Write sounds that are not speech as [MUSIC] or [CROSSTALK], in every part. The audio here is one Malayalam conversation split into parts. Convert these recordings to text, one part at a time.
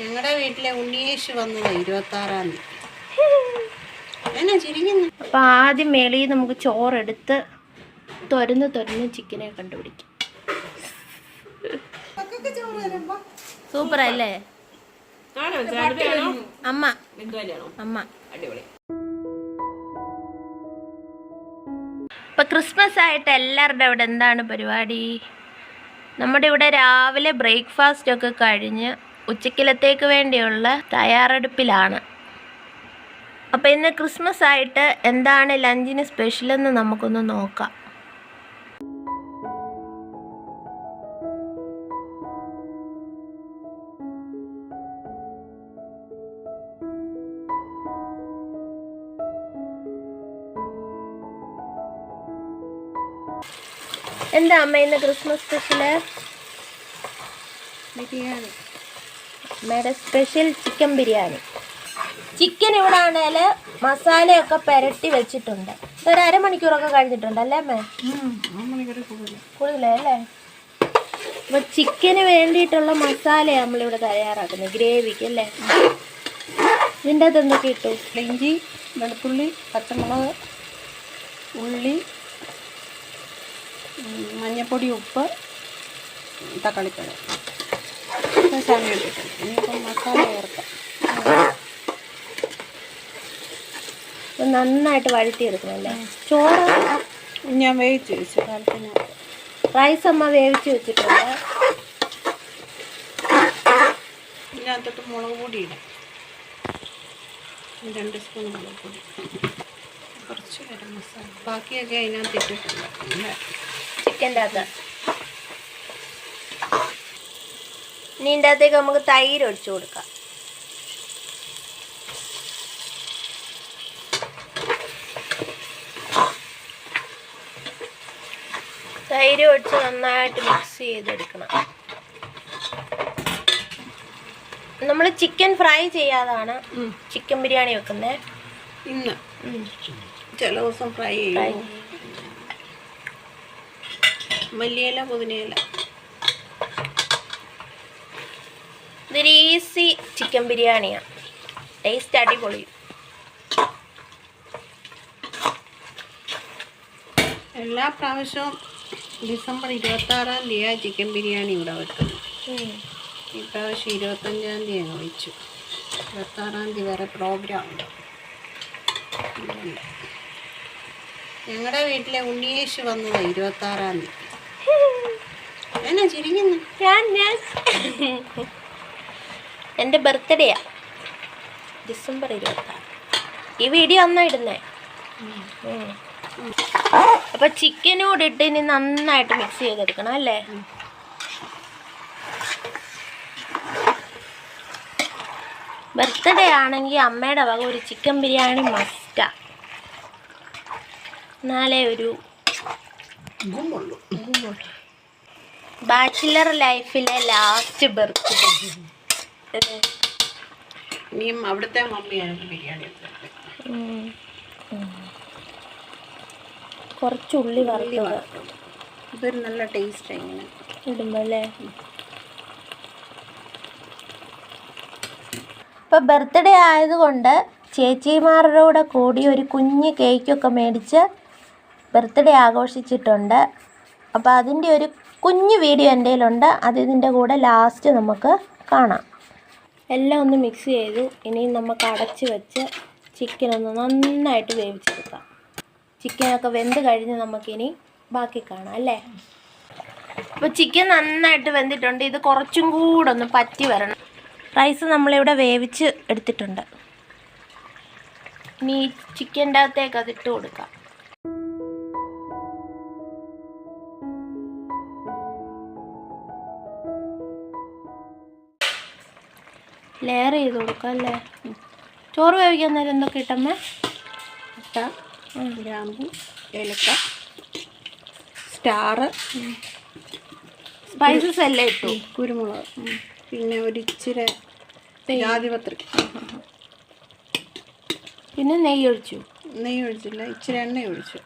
ഞങ്ങളുടെ വീട്ടിലെ ഉണ്ണിയേശു വന്നത് ഇരുപത്തി ആറാം തീയതി. എന്നാ ചിരിക്കുന്നു? അപ്പം ആദ്യം മേളിൽ നമുക്ക് ചോറെടുത്ത് തുരന്ന് തുരന്ന് ചിക്കനെ കണ്ടുപിടിക്കും. സൂപ്പർ അല്ലേ? അമ്മ. അമ്മ. ഇപ്പൊ ക്രിസ്മസ് ആയിട്ട് എല്ലാവരുടെ അവിടെ എന്താണ് പരിപാടി? നമ്മുടെ ഇവിടെ രാവിലെ ബ്രേക്ക്ഫാസ്റ്റ് ഒക്കെ കഴിഞ്ഞ് ഉച്ചക്കലത്തേക്ക് വേണ്ടിയുള്ള തയ്യാറെടുപ്പിലാണ്. അപ്പോൾ ഇന്ന് ക്രിസ്മസ് ആയിട്ട് എന്താണ് ലഞ്ചിന് സ്പെഷ്യലെന്ന് നമുക്കൊന്ന് നോക്കാം. എന്താ അമ്മ ഇന്ന് ക്രിസ്മസ് സ്പെഷ്യൽ ബിരിയാണി. അമ്മയുടെ സ്പെഷ്യൽ ചിക്കൻ ബിരിയാണി. ചിക്കൻ ഇവിടെ ആണേൽ മസാലയൊക്കെ പുരട്ടി വെച്ചിട്ടുണ്ട്. ഒരു അരമണിക്കൂറൊക്കെ കഴിഞ്ഞിട്ടുണ്ട് അല്ലേ അമ്മേ? കൂടുതലേ അല്ലേ? അപ്പൊ ചിക്കന് വേണ്ടിയിട്ടുള്ള മസാല നമ്മളിവിടെ തയ്യാറാക്കുന്നത്. ഗ്രേവിക്ക് അല്ലേ? ഇതിന്റെ അകത്ത് എന്തൊക്കെ ഇട്ടു? ഇഞ്ചി വെളുത്തുള്ളി പച്ചമുളക് ഉള്ളി മഞ്ഞപ്പൊടി ഉപ്പ് തക്കാളിപ്പഴം. സമയം ഇപ്പം ഇനിയിപ്പം മസാല ചേർക്കാം. ഇത് നന്നായിട്ട് വഴറ്റിയെടുക്കണം അല്ലേ ചോറ് ഞാൻ വേവിച്ച് വെച്ചു കാലത്തിനകത്ത് റൈസ് അമ്മ വേവിച്ച് വെച്ചിട്ടുണ്ട്. ഇതിനകത്തോട്ട് മുളക് പൊടി ഇടാം. രണ്ട് സ്പൂൺ മുളക് പൊടി. കുറച്ച് ഗരം മസാല. ബാക്കിയൊക്കെ അതിനകത്ത് ഇട്ടിട്ടുണ്ട്. അല്ലേ ചിക്കന്റെ അകത്ത്. ഇനി ഇതിന്റെ അകത്തേക്ക് നമുക്ക് തൈര് ഒഴിച്ചു കൊടുക്കാം. തൈര് ഒഴിച്ച് നന്നായിട്ട് മിക്സ് ചെയ്തെടുക്കണം. നമ്മൾ ചിക്കൻ ഫ്രൈ ചെയ്യാതാണ് ചിക്കൻ ബിരിയാണി വെക്കുന്നത് ഇന്ന്. ചില ദിവസം ഫ്രൈ ചെയ്യും. മല്ലിയില പുതിനയില. ഇതൊരു ഈസി ചിക്കൻ ബിരിയാണിയാണ് ടേസ്റ്റ് അടിപൊളി. എല്ലാ പ്രാവശ്യവും ഡിസംബർ ഇരുപത്താറാം തീയതി ചിക്കൻ ബിരിയാണി ഇവിടെ വെക്കുന്നത്. ഈ പ്രാവശ്യം ഇരുപത്തഞ്ചാം തീയതി ആണ് വെച്ചു. ഇരുപത്താറാം തീയതി വരെ പ്രോഗ്രാം ഉണ്ട്. ഞങ്ങളുടെ വീട്ടിലെ ഉണ്ണിയേശു വന്നത് ഇരുപത്താറാം തീയതി. [LAUGHS] എന്നാ ചിരിക്കുന്നു? ഞാൻ ഞാൻ എന്റെ ബർത്ത്ഡേയാ ഡിസംബർ ഇരുപത്താറ്. ഈ വീഡിയോ അന്നാ ഇടുന്നേ. അപ്പൊ ചിക്കനും കൂടി ഇട്ട് ഇനി നന്നായിട്ട് മിക്സ് ചെയ്തെടുക്കണം അല്ലേ? ബർത്ത്ഡേ ആണെങ്കിൽ അമ്മയുടെ വക ഒരു ചിക്കൻ ബിരിയാണി മസ്റ്റാ എന്നാലേ ഒരു ബാച്ചിലർ ലൈഫിലെ ലാസ്റ്റ് ബർത്ത്ഡേ ഇനിയും അവിടുത്തെ മമ്മിയാണ് ബിരിയാണി കുറച്ച് ഉള്ളി വറുത്തത്. ഇതൊരു നല്ല ടേസ്റ്റ് ഇങ്ങനെ. ഇടുമ്പോ അല്ലേ ഇപ്പൊ ബർത്ത്ഡേ ആയതുകൊണ്ട് ചേച്ചിമാരുടെ കൂടെ കൂടി ഒരു കുഞ്ഞ് കേക്കൊക്കെ മേടിച്ച് ബർത്ത്ഡേ ആഘോഷിച്ചിട്ടുണ്ട്. അപ്പോൾ അതിന്റെ ഒരു കുഞ്ഞു വീഡിയോ എന്റെ കയ്യിലുണ്ട് അത് ഇതിന്റെ കൂടെ ലാസ്റ്റ് നമുക്ക് കാണാം. എല്ലാം ഒന്ന് മിക്സ് ചെയ്തു. ഇനി നമുക്ക് അടച്ച് വെച്ച് ചിക്കൻ ഒന്ന് നന്നായിട്ട് വേവിച്ചെടുക്കാം. ചിക്കനൊക്കെ വെന്ത് കഴിഞ്ഞ് നമുക്കിനി ബാക്കി കാണാം അല്ലേ? അപ്പോൾ ചിക്കൻ നന്നായിട്ട് വെന്തിട്ടുണ്ട്. ഇത് കുറച്ചും കൂടെ ഒന്ന് പറ്റി വരണം. റൈസ് നമ്മളിവിടെ വേവിച്ച് എടുത്തിട്ടുണ്ട്. ഇനി ചിക്കന്റെ അകത്തേക്ക് അതിട്ട് കൊടുക്കാം. ലെയർ ചെയ്ത് കൊടുക്കുക അല്ലേ? ചോറ് വേവിക്കാൻ നേരം എന്തൊക്കെ ഇട്ടമ്മേ? മുട്ട ഗ്രാമ്പു ഏലക്ക സ്റ്റാറ് സ്പൈസസ് എല്ലാം ഇട്ടു. കുരുമുളക്. പിന്നെ ഒരു ഇച്ചിരി ജാതിപത്രി. പിന്നെ നെയ്യ് ഒഴിച്ചു. നെയ്യ് ഒഴിച്ചില്ല ഇച്ചിരി എണ്ണ ഒഴിച്ചു.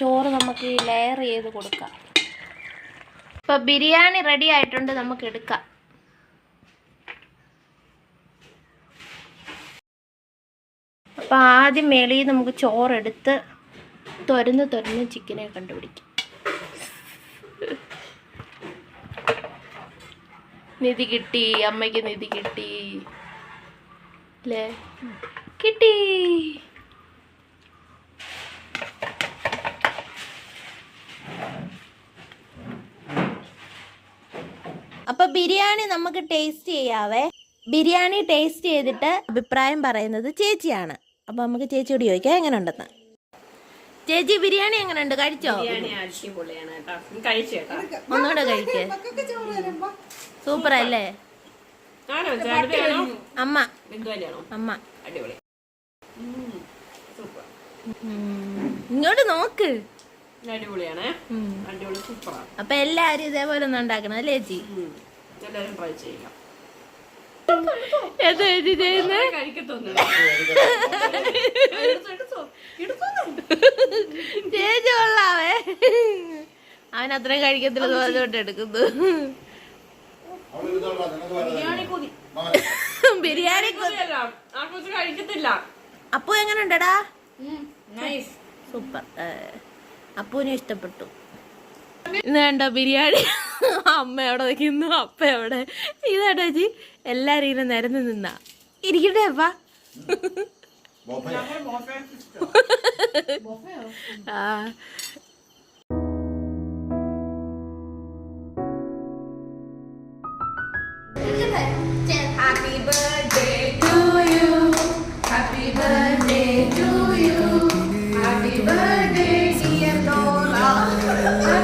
ചോറ് നമുക്ക് ലെയർ ചെയ്ത് കൊടുക്കാം. ഇപ്പൊ ബിരിയാണി റെഡി ആയിട്ടുണ്ട് നമുക്ക് എടുക്കാം. അപ്പൊ ആദ്യം മേളിൽ നമുക്ക് ചോറെടുത്ത് തുരന്ന് തുരന്ന് ചിക്കനെ കണ്ടുപിടിക്കും. നിധി കിട്ടി അമ്മയ്ക്ക് നിധി കിട്ടി. അല്ലേ കിട്ടി. അപ്പൊ ബിരിയാണി നമുക്ക് ടേസ്റ്റ് ചെയ്യാവേ. ബിരിയാണി ടേസ്റ്റ് ചെയ്തിട്ട് അഭിപ്രായം പറയുന്നത് ചേച്ചിയാണ്. അപ്പൊ നമുക്ക് ചേച്ചിയോട് ചോദിക്കാം എങ്ങനെ ഉണ്ടെന്ന് ചേച്ചി ബിരിയാണി എങ്ങനെ ഉണ്ട് കഴിച്ചോ? ബിരിയാണി അടിപൊളിയാണ് കേട്ടോ. നീ കഴിച്ചു കേട്ടോ? ഒന്നുകൂടെ കഴിക്കേ. സൂപ്പർ അല്ലേ അമ്മ. അമ്മ. ഇങ്ങോട്ട് നോക്ക്. അപ്പൊ എല്ലാരും ഇതേപോലെ ഒന്നും ഉണ്ടാക്കണം അല്ലേ ചേച്ചി? എല്ലാവരും ട്രൈ ചെയ്യാം. എന്താ ചേച്ചി ചെയ്യുന്നത് കഴിക്കത്തൊന്നും ചേച്ചി കൊള്ളാവേ? അവൻ അത്രയും കഴിക്കത്തില്ല പറഞ്ഞോട്ട് എടുക്കുന്നു. ബിരിയാണി കഴിക്കത്തില്ല. അപ്പു എങ്ങനെ ഉണ്ടടാ സൂപ്പർ. അപ്പുവിനും ഇഷ്ടപ്പെട്ടു. ഇന്ന് കണ്ടോ ബിരിയാണി? അമ്മ എവിടെ നിൽക്കുന്നു അപ്പ എവിടെ? ഇതാട്ടോ ചേച്ചി. എല്ലാരും ഇങ്ങനെ നിരന്ന് നിന്ന. ഇരിക്കട്ടെ അപ്പ. Happy birthday to you. Happy birthday dear Nora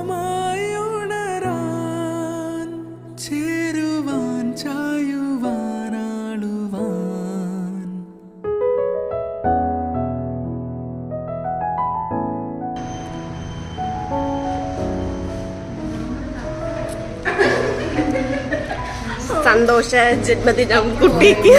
സന്തോഷ ജന്മദിനം കുട്ടിക്ക്.